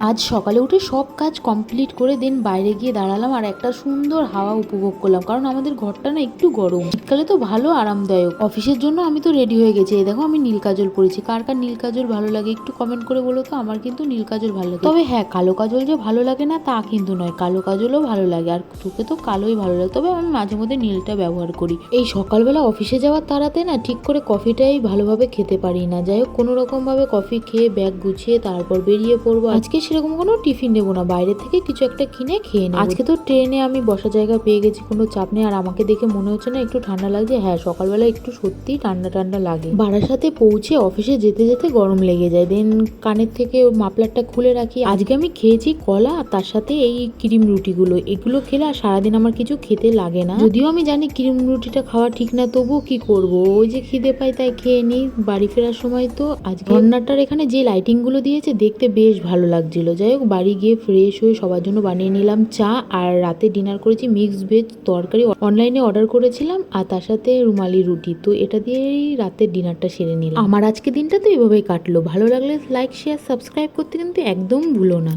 আজ সকালে উঠে সব কাজ কমপ্লিট করে দেন বাইরে গিয়ে দাঁড়ালাম আর একটা সুন্দর হাওয়া উপভোগ করলাম। কারণ আমাদের ঘরটা না একটু গরম। শীতকালে তো ভালো আরামদায়ক। অফিসের জন্য আমি তো রেডি হয়ে গেছি। এই দেখো আমি নীল কাজল পরেছি। কার কার নীল কাজল ভালো লাগে একটু কমেন্ট করে বলো তো? আমার কিন্তু নীল কাজল ভালো লাগে। তবে হ্যাঁ কালো কাজল যে ভালো লাগে না তা কিন্তু নয়। কালো কাজলও ভালো লাগে আর তোকে তো কালোই ভালো লাগে। তবে আমি মাঝে মধ্যে নীলটা ব্যবহার করি। এই সকালবেলা অফিসে যাওয়ার তাড়াতে না ঠিক করে কফিটাই ভালোভাবে খেতে পারি না। যাই হোক কোনো রকম ভাবে কফি খেয়ে ব্যাগ গুছিয়ে তারপর বেরিয়ে পড়ব। আজকে সেরকম কোনো টিফিন নেব না। বাইরে থেকে কিছু একটা কিনে খেয়ে নেব। আজকে তো ট্রেনে আমি বসা জায়গা পেয়ে গেছি, কোনো চাপ নেই। আর আমাকে দেখে মনে হচ্ছে না একটু ঠান্ডা লাগছে। হ্যাঁ সকালবেলা একটু সত্যি ঠান্ডা ঠান্ডা লাগে। বারাসাতে পৌঁছে অফিসে যেতে যেতে গরম লেগে যায়। দেন কানের থেকে মাফলারটা খুলে রাখি। আজকে আমি খেয়েছি কলা, আর তার সাথে এই ক্রিম রুটিগুলো। এগুলো খেলে আর সারাদিন আমার কিছু খেতে লাগে না। যদিও আমি জানি ক্রিম রুটিটা খাওয়া ঠিক না, তবুও কি করব? ওই যে খিদে পাই তাই খেয়ে নিই। বাড়ি ফেরার সময় তো আজকে। রান্নাটার এখানে যে লাইটিংগুলো দিয়েছে, দেখতে বেশ ভালো লাগছিল যাই হোক, বাড়ি গিয়ে ফ্রেশ হয়ে সবার জন্য বানিয়ে নিলাম চা আর রাতে ডিনার করেছি মিক্সড ভেজ তরকারি। অনলাইনে অর্ডার করেছিলাম আর তার সাথে রুমালি রুটি। তো এটা দিয়েই রাতের ডিনারটা সেরে নিলাম। আমার আজকে দিনটা তো এভাবেই কাটলো। ভালো লাগলে লাইক শেয়ার সাবস্ক্রাইব করতে কিন্তু একদম ভুলো না।